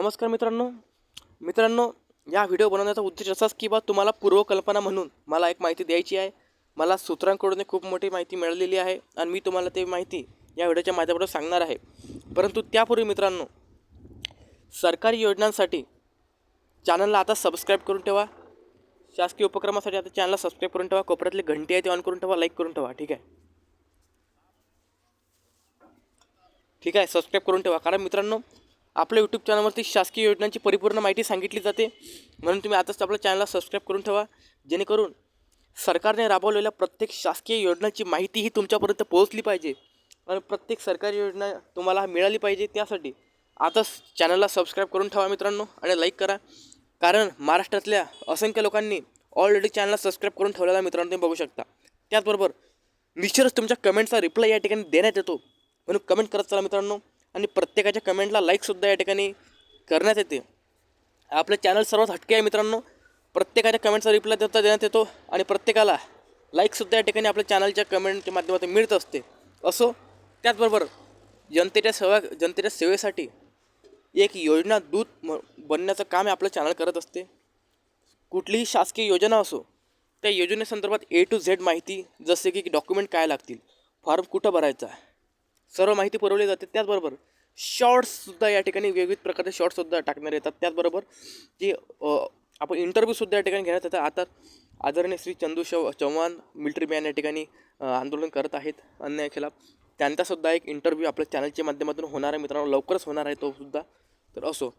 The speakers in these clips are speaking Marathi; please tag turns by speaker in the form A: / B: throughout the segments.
A: नमस्कार मित्रांनो. मित्रांनो या व्हिडिओ बनवण्याचा उद्देश असाच की बा तुम्हाला पूर्वकल्पना म्हणून मला एक माहिती द्यायची आहे. मला सूत्रांकडून खूप मोठी माहिती मिळालेली आहे आणि मी तुम्हाला ते माहिती या व्हिडिओच्या माध्यमातून सांगणार आहे. परंतु त्यापूर्वी मित्रांनो सरकारी योजनांसाठी चॅनलला आता सबस्क्राईब करून ठेवा. शासकीय उपक्रमासाठी आता चॅनलला सबस्क्राईब करून ठेवा. कोपऱ्यातली घंटी आहे ती ऑन करून ठेवा लाईक करून ठेवा. ठीक आहे? ठीक आहे सबस्क्राईब करून ठेवा. कारण मित्रांनो आपल्या यूट्यूब चॅनलवरती शासकीय योजनांची परिपूर्ण माहिती सांगितली जाते. म्हणून तुम्ही आताच आपल्या चॅनलला सबस्क्राईब करून ठेवा. जेणेकरून सरकारने राबवलेल्या प्रत्येक शासकीय योजनांची माहिती ही तुमच्यापर्यंत पोहोचली पाहिजे. आणि प्रत्येक सरकारी योजना तुम्हाला मिळाली पाहिजे त्यासाठी आताच चॅनलला सबस्क्राईब करून ठेवा मित्रांनो आणि लाईक करा. कारण महाराष्ट्रातल्या असंख्य लोकांनी ऑलरेडी चॅनलला सबस्क्राईब करून ठेवलेला मित्रांनो तुम्ही बघू शकता. त्याचबरोबर निश्चितच तुमच्या कमेंटचा रिप्लाय या ठिकाणी देण्यात येतो. म्हणून कमेंट करत चला मित्रांनो. आणि प्रत्येकाच्या कमेंटला लाईकसुद्धा या ठिकाणी करण्यात येते. आपलं चॅनल सर्वात हटके आहे मित्रांनो. प्रत्येकाच्या कमेंटचा रिप्लाय देता देण्यात येतो आणि प्रत्येकाला लाईकसुद्धा या ठिकाणी आपल्या चॅनलच्या कमेंटच्या माध्यमातून मिळत असते. असो त्याचबरोबर जनतेच्या सेवा जनतेच्या सेवेसाठी एक योजना दूत म बनण्याचं काम हे आपलं चॅनल करत असते. कुठलीही शासकीय योजना असो त्या योजनेसंदर्भात ए टू झेड माहिती जसे की डॉक्युमेंट काय लागतील फॉर्म कुठं भरायचा सर्व माहिती पुरवली जाते. त्याचबरोबर शॉर्ट्ससुद्धा या ठिकाणी विविध प्रकारचे शॉर्ट्ससुद्धा टाकण्यात येतात. त्याचबरोबर जे आपण इंटरव्ह्यूसुद्धा या ठिकाणी घेण्यात येतात आता आदरणीय श्री चंदू शव चव्हाण मिलिटरी मॅन या ठिकाणी आंदोलन करत आहेत अन्याय खिलाफ. त्यांचासुद्धा एक इंटरव्ह्यू आपल्या चॅनलच्या माध्यमातून होणार आहे. मित्रांनो लवकरच होणार आहे तो सुद्धा. तर असो.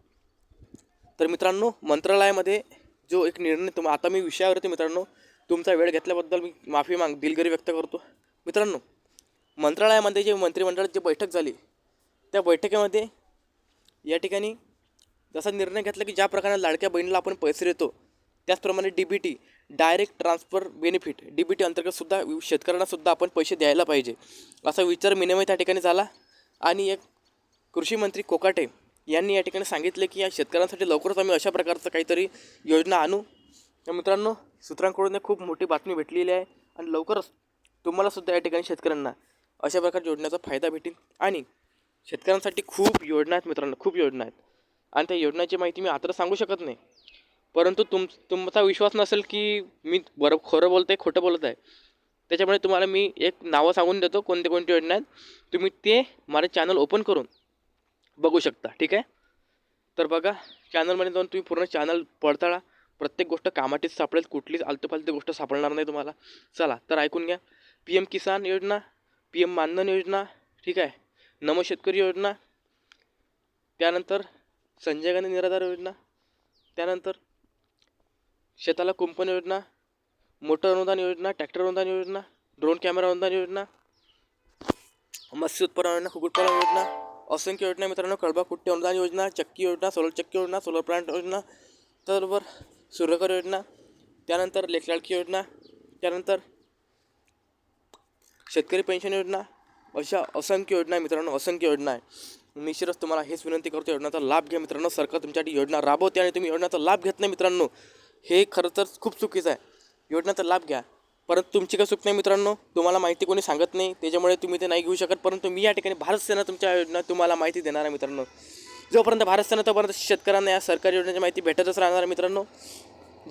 A: तर मित्रांनो मंत्रालयामध्ये जो एक निर्णय तुम आता मी विषयावरती मित्रांनो तुमचा वेळ घेतल्याबद्दल मी माफी माग दिलगिरी व्यक्त करतो. मित्रांनो मंत्रालयामध्ये जे मंत्रिमंडळाची जी बैठक झाली त्या बैठकीमध्ये या ठिकाणी जसा निर्णय घेतला की ज्या प्रकारे लाडक्या बहिणीला आपण पैसे देतो त्याचप्रमाणे D B T direct transfer benefit D B T अंतर्गतसुद्धा शेतकऱ्यांनासुद्धा आपण पैसे द्यायला पाहिजे असा विचार विनिमय त्या ठिकाणी झाला. आणि एक कृषी मंत्री कोकाटे यांनी या ठिकाणी सांगितले की या शेतकऱ्यांसाठी लवकरच आम्ही अशा प्रकारचं काहीतरी योजना आणू. तर मित्रांनो सूत्रांकडून एक खूप मोठी बातमी भेटलेली आहे आणि लवकरच तुम्हालासुद्धा या ठिकाणी शेतकऱ्यांना अशा प्रकारच्या योजनेचा फायदा भेटेल आणि शेतकऱ्यांसाठी खूप योजना आहेत मित्रांनो खूप योजना आहेत. आणि त्या योजनाची माहिती मी आता सांगू शकत नाही. परंतु तुम तुमचा विश्वास नसेल की मी बरं खरं बोलत आहे खोटं बोलत आहे. त्याच्यामुळे तुम्हाला मी एक नावं सांगून देतो कोणते कोणते योजना आहेत. तुम्ही ते माझं चॅनल ओपन करून बघू शकता ठीक आहे? तर बघा चॅनलमध्ये जाऊन तुम्ही पूर्ण चॅनल पडताळा. प्रत्येक गोष्ट कामाचीच सापडेल कुठलीच आलतोफालती गोष्ट सापडणार नाही तुम्हाला. चला तर ऐकून घ्या. पी एम किसान योजना पी एम मानधन योजना ठीक आहे? नमो शेतकरी योजना त्यानंतर संजय गांधी निराधार योजना त्यानंतर शेताला कुंपण योजना मोटर अनुदान योजना ट्रॅक्टर अनुदान योजना ड्रोन कॅमेरा अनुदान योजना मत्स्य उत्पादन योजना कुक्कुटपालन योजना असंख्य योजना मित्रांनो. कळबा कुट्टी अनुदान योजना चक्की योजना सोलर चक्की योजना सोलर प्लांट योजना त्याचबरोबर सूर्यकर योजना त्यानंतर लेखलाडकी योजना त्यानंतर शेतकरी पेन्शन योजना अशा असंख्य योजना आहे मित्रांनो असंख्य योजना आहे. निश्चितच तुम्हाला हेच विनंती करतो योजनाचा लाभ घ्या मित्रांनो. सरकार तुमच्यासाठी योजना राबवते आणि तुम्ही योजनाचा लाभ घेत नाही मित्रांनो. हे खरं तर खूप चुकीचं आहे. योजनाचा लाभ घ्या. परंतु तुमची काय चूक नाही मित्रांनो. तुम्हाला माहिती कोणी सांगत नाही त्याच्यामुळे तुम्ही ते नाही घेऊ शकत. परंतु मी या ठिकाणी भारत सेना तुमच्या योजना तुम्हाला माहिती देणार आहे मित्रांनो. जोपर्यंत भारत सेना तोपर्यंत शेतकऱ्यांना या सरकारी योजनेची माहिती भेटतच राहणार मित्रांनो.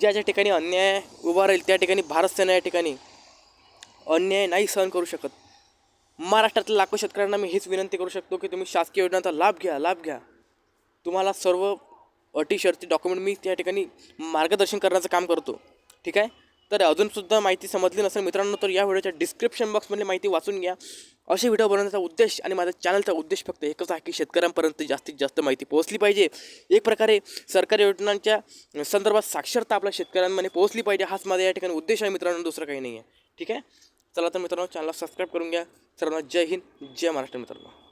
A: ज्या ज्या ठिकाणी अन्याय उभा राहील त्या ठिकाणी भारत सेना या ठिकाणी अन्याय नाही सहन करू शकत. महाराष्ट्रातल्या लाखो शेतकऱ्यांना मी हेच विनंती करू शकतो की तुम्ही शासकीय योजनांचा लाभ घ्या लाभ घ्या. तुम्हाला सर्व अटी शर्ती डॉक्युमेंट मी त्या ठिकाणी मार्गदर्शन करण्याचं काम करतो. ठीक आहे? तर अजूनसुद्धा माहिती समजली नसेल मित्रांनो तर या व्हिडिओच्या डिस्क्रिप्शन बॉक्समध्ये माहिती वाचून घ्या. असे व्हिडिओ बनवण्याचा उद्देश आणि माझ्या चॅनलचा उद्देश फक्त एकच आहे की शेतकऱ्यांपर्यंत जास्तीत जास्त माहिती पोहोचली पाहिजे. एक प्रकारे सरकारी योजनांच्या संदर्भात साक्षरता आपल्या शेतकऱ्यांमध्ये पोहोचली पाहिजे हाच माझा या ठिकाणी उद्देश आहे मित्रांनो दुसरं काही नाही आहे ठीक आहे? चला तर मित्रांनो चॅनलला सबस्क्राईब करून घ्या. सर्वांना जय हिंद जय महाराष्ट्र मित्रांनो.